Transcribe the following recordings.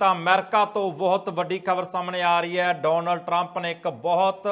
ਤਾਂ ਅਮਰੀਕਾ ਤੋਂ ਬਹੁਤ ਵੱਡੀ ਖਬਰ ਸਾਹਮਣੇ ਆ ਰਹੀ ਹੈ। ਡੋਨਲਡ ਟਰੰਪ ਨੇ ਇੱਕ ਬਹੁਤ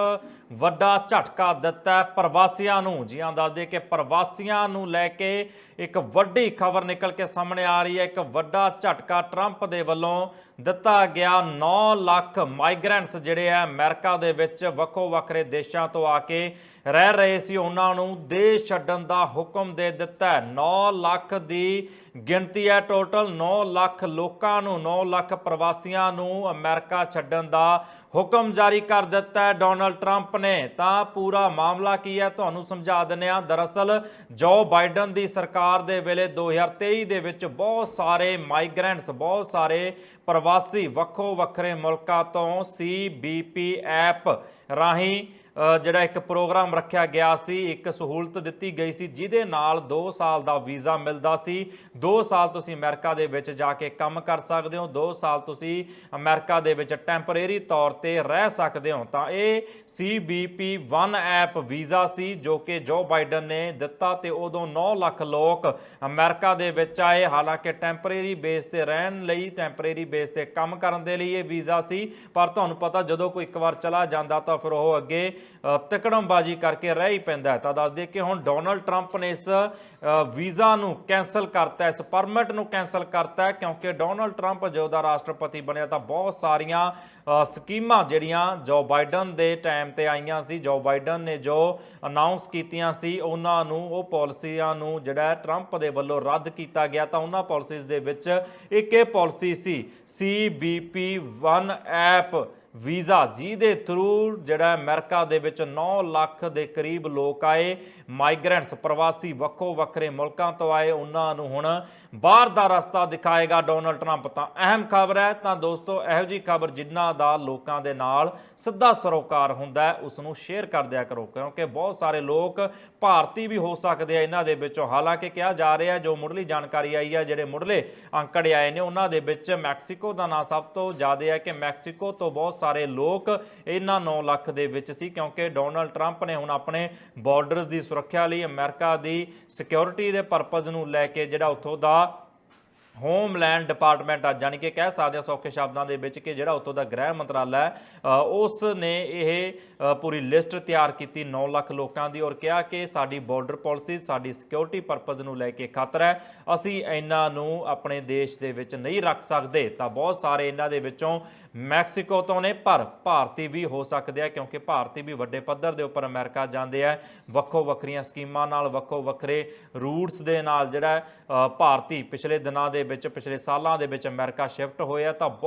ਵੱਡਾ ਝਟਕਾ ਦਿੱਤਾ ਪ੍ਰਵਾਸੀਆਂ ਨੂੰ। ਜੀ ਹਾਂ ਦੱਸਦੇ ਕਿ ਪ੍ਰਵਾਸੀਆਂ ਨੂੰ ਲੈ ਕੇ ਇੱਕ ਵੱਡੀ ਖਬਰ ਨਿਕਲ ਕੇ ਸਾਹਮਣੇ ਆ ਰਹੀ ਹੈ। ਇੱਕ ਵੱਡਾ ਝਟਕਾ ਟਰੰਪ ਦੇ ਵੱਲੋਂ ਦਿੱਤਾ ਗਿਆ। 9 ਲੱਖ ਮਾਈਗ੍ਰੈਂਟਸ ਜਿਹੜੇ ਆ ਅਮਰੀਕਾ ਦੇ ਵਿੱਚ ਵੱਖੋ ਵੱਖਰੇ ਦੇਸ਼ਾਂ ਤੋਂ ਆ ਕੇ ਰਹਿ ਰਹੇ ਸੀ। ਉਹਨਾਂ ਨੂੰ ਦੇਸ਼ ਛੱਡਣ ਦਾ ਹੁਕਮ ਦੇ ਦਿੱਤਾ ਹੈ। 9 ਲੱਖ ਦੀ ਗਿਣਤੀ ਹੈ ਟੋਟਲ 9 ਲੱਖ ਲੋਕਾਂ ਨੂੰ 9 ਲੱਖ ਪ੍ਰਵਾਸੀਆਂ ਨੂੰ ਅਮਰੀਕਾ ਛੱਡਣ ਦਾ ਹੁਕਮ ਜਾਰੀ ਕਰ ਦਿੱਤਾ ਹੈ ਡੋਨਲਡ ਟਰੰਪ ਨੇ। ਤਾਂ ਪੂਰਾ ਮਾਮਲਾ ਕੀ ਹੈ? ਤੁਹਾਨੂੰ ਸਮਝਾ ਦਿੰਦੇ ਹਾਂ। ਦਰਅਸਲ, ਜੋ ਬਾਈਡਨ ਦੀ ਸਰਕਾਰ ਦੇ ਵੇਲੇ 2023 ਦੇ ਵਿੱਚ ਬਹੁਤ ਸਾਰੇ ਮਾਈਗ੍ਰੈਂਟਸ ਬਹੁਤ ਸਾਰੇ ਪ੍ਰਵਾਸੀ ਵੱਖੋ ਵੱਖਰੇ ਮੁਲਕਾਂ ਤੋਂ CBP ਐਪ ਰਾਹੀਂ ਜਿਹੜਾ ਇੱਕ ਪ੍ਰੋਗਰਾਮ ਰੱਖਿਆ ਗਿਆ ਸੀ, ਇੱਕ ਸਹੂਲਤ ਦਿੱਤੀ ਗਈ ਸੀ, ਜਿਹਦੇ ਨਾਲ 2 ਸਾਲ ਦਾ ਵੀਜ਼ਾ ਮਿਲਦਾ ਸੀ। 2 ਸਾਲ ਤੁਸੀਂ ਅਮਰੀਕਾ ਦੇ ਵਿੱਚ ਜਾ ਕੇ ਕੰਮ ਕਰ ਸਕਦੇ ਹੋ 2 ਸਾਲ ਤੁਸੀਂ ਅਮਰੀਕਾ ਦੇ ਵਿੱਚ ਟੈਂਪਰੇਰੀ ਤੌਰ ਤੇ ਰਹਿ ਸਕਦੇ ਹੋ। ਤਾਂ ਇਹ CBP 1 ਐਪ ਵੀਜ਼ਾ ਸੀ, ਜੋ ਕਿ ਜੋ ਬਾਈਡਨ ਨੇ ਦਿੱਤਾ ਤੇ ਉਦੋਂ 9 ਲੱਖ ਲੋਕ ਅਮਰੀਕਾ ਦੇ ਵਿੱਚ ਆਏ। ਹਾਲਾਂਕਿ ਟੈਂਪਰੇਰੀ ਬੇਸ ਤੇ ਰਹਿਣ ਲਈ, ਟੈਂਪਰੇਰੀ ਬੇਸ ਤੇ ਕੰਮ ਕਰਨ ਦੇ ਲਈ ਇਹ ਵੀਜ਼ਾ ਸੀ, ਪਰ ਤੁਹਾਨੂੰ ਪਤਾ ਜਦੋਂ ਕੋਈ ਇੱਕ ਵਾਰ ਚਲਾ ਜਾਂਦਾ ਤਾਂ ਫਿਰ ਉਹ ਅੱਗੇ ਤਿਕੜਮਬਾਜ਼ੀ ਕਰਕੇ ਰਹਿ ਹੀ ਪੈਂਦਾ ਹੈ। ਤਾਂ ਦੱਸ ਦਈਏ ਕਿ ਹੁਣ ਡੋਨਲਡ ਟਰੰਪ ਨੇ ਇਸ ਵੀਜ਼ਾ ਨੂੰ ਕੈਨਸਲ ਕਰਤਾ, ਇਸ ਪਰਮਿਟ ਨੂੰ ਕੈਨਸਲ ਕਰਤਾ ਕਿਉਂਕਿ ਡੋਨਲਡ ਟਰੰਪ ਜਦੋਂ ਦਾ ਰਾਸ਼ਟਰਪਤੀ ਬਣਿਆ ਤਾਂ ਬਹੁਤ ਸਾਰੀਆਂ ਸਕੀਮਾਂ ਜਿਹੜੀਆਂ ਜੋ ਬਾਈਡਨ ਦੇ ਟਾਈਮ ਤੇ ਆਈਆਂ ਸੀ, ਜੋ ਬਾਈਡਨ ਨੇ ਜੋ ਅਨਾਉਂਸ ਕੀਤੀਆਂ ਸੀ, ਉਹਨਾਂ ਨੂੰ, ਉਹ ਪਾਲਿਸੀਆਂ ਨੂੰ ਜਿਹੜਾ ਟਰੰਪ ਦੇ ਵੱਲੋਂ ਰੱਦ ਕੀਤਾ ਗਿਆ ਤਾਂ ਉਹਨਾਂ ਪਾਲਿਸੀਜ਼ ਦੇ ਵਿੱਚ ਇੱਕ ਇਹ ਪਾਲਿਸੀ ਸੀ CBP 1 ਐਪ। ਵੀਜ਼ਾ ਜਿਹਦੇ ਥਰੂ ਜਿਹੜਾ ਅਮਰੀਕਾ ਦੇ ਵਿੱਚ 9 ਲੱਖ ਦੇ ਕਰੀਬ ਲੋਕ ਆਏ ਮਾਈਗ੍ਰੈਂਟਸ ਪ੍ਰਵਾਸੀ ਵੱਖੋ ਵੱਖਰੇ ਮੁਲਕਾਂ ਤੋਂ ਆਏ, ਉਹਨਾਂ ਨੂੰ ਹੁਣ ਬਾਹਰ ਦਾ ਰਸਤਾ ਦਿਖਾਏਗਾ ਡੋਨਲਡ ਟਰੰਪ। ਤਾਂ ਅਹਿਮ ਖਬਰ ਹੈ, ਤਾਂ ਦੋਸਤੋ, ਇਹੋ ਜੀ ਖਬਰ ਜਿਨ੍ਹਾਂ ਦਾ ਲੋਕਾਂ ਦੇ ਨਾਲ ਸਿੱਧਾ ਸਰੋਕਾਰ ਹੁੰਦਾ ਹੈ ਉਸ ਨੂੰ ਸ਼ੇਅਰ ਕਰ ਦਿਆ ਕਰੋ, ਕਿਉਂਕਿ ਬਹੁਤ ਸਾਰੇ ਲੋਕ ਭਾਰਤੀ ਵੀ ਹੋ ਸਕਦੇ ਆ ਇਹਨਾਂ ਦੇ ਵਿੱਚੋਂ। ਹਾਲਾਂਕਿ ਕਿਹਾ ਜਾ ਰਿਹਾ ਜੋ ਮੁੱਢਲੀ ਜਾਣਕਾਰੀ ਆਈ ਹੈ, ਜਿਹੜੇ ਮੁੱਢਲੇ ਅੰਕੜੇ ਆਏ ਨੇ, ਉਹਨਾਂ ਦੇ ਵਿੱਚ ਮੈਕਸੀਕੋ ਦਾ ਨਾਂ ਸਭ ਤੋਂ ਜ਼ਿਆਦਾ ਹੈ ਕਿ ਮੈਕਸੀਕੋ ਤੋਂ ਬਹੁਤ ਸਾਰੇ ਲੋਕ ਇਹਨਾਂ 9 ਲੱਖ ਦੇ ਵਿੱਚ ਸੀ ਕਿਉਂਕਿ ਡੋਨਲਡ ਟਰੰਪ ਨੇ ਹੁਣ ਆਪਣੇ ਬਾਰਡਰਸ ਦੀ ਸੁਰੱਖਿਆ ਲਈ ਅਮਰੀਕਾ ਦੀ ਸਿਕਿਉਰਿਟੀ ਦੇ ਪਰਪਸ ਨੂੰ ਲੈ ਕੇ ਜਿਹੜਾ ਉੱਥੋਂ ਦਾ ਹੋਮਲੈਂਡ ਡਿਪਾਰਟਮੈਂਟ ਆ ਜਾਨੀ ਕਿ ਕਹਿ ਸਕਦੇ ਆ ਸੌਖੇ ਸ਼ਬਦਾਂ ਦੇ ਵਿੱਚ ਕਿ ਜਿਹੜਾ ਉੱਥੋਂ ਦਾ ਗ੍ਰਹਿ ਮੰਤਰਾਲਾ ਹੈ ਉਸ ਨੇ ਇਹ ਪੂਰੀ ਲਿਸਟ ਤਿਆਰ ਕੀਤੀ 9 ਲੱਖ ਲੋਕਾਂ ਦੀ ਔਰ ਕਿਹਾ ਕਿ ਸਾਡੀ ਬਾਰਡਰ ਪਾਲਿਸੀ ਸਾਡੀ ਸਿਕਿਉਰਿਟੀ ਪਰਪਸ ਨੂੰ ਲੈ ਕੇ ਖਤਰਾ ਹੈ। ਅਸੀਂ ਇਹਨਾਂ ਨੂੰ ਆਪਣੇ ਦੇਸ਼ ਦੇ ਵਿੱਚ ਨਹੀਂ ਰੱਖ ਸਕਦੇ, ਤਾਂ ਬਹੁਤ ਸਾਰੇ ਇਹਨਾਂ ਦੇ ਵਿੱਚੋਂ ਮੈਕਸੀਕੋ ਤੋਂ ਨੇ, ਪਰ ਭਾਰਤੀ ਵੀ ਹੋ ਸਕਦੇ ਆ, ਕਿਉਂਕਿ ਭਾਰਤੀ ਵੀ ਵੱਡੇ ਪੱਧਰ ਦੇ ਉੱਪਰ ਅਮਰੀਕਾ ਜਾਂਦੇ ਆ। ਵੱਖੋ ਵੱਖਰੀਆਂ ਸਕੀਮਾਂ ਨਾਲ ਵੱਖੋ ਵੱਖਰੇ ਰੂਟਸ ਦੇ ਨਾਲ ਜਿਹੜਾ ਭਾਰਤੀ ਪਿਛਲੇ ਦਿਨਾਂ ਦੇ ਵਿੱਚ ਪਿਛਲੇ ਸਾਲਾਂ ਦੇ ਵਿੱਚ ਅਮਰੀਕਾ ਸ਼ਿਫਟ ਹੋਇਆ ਤਾਂ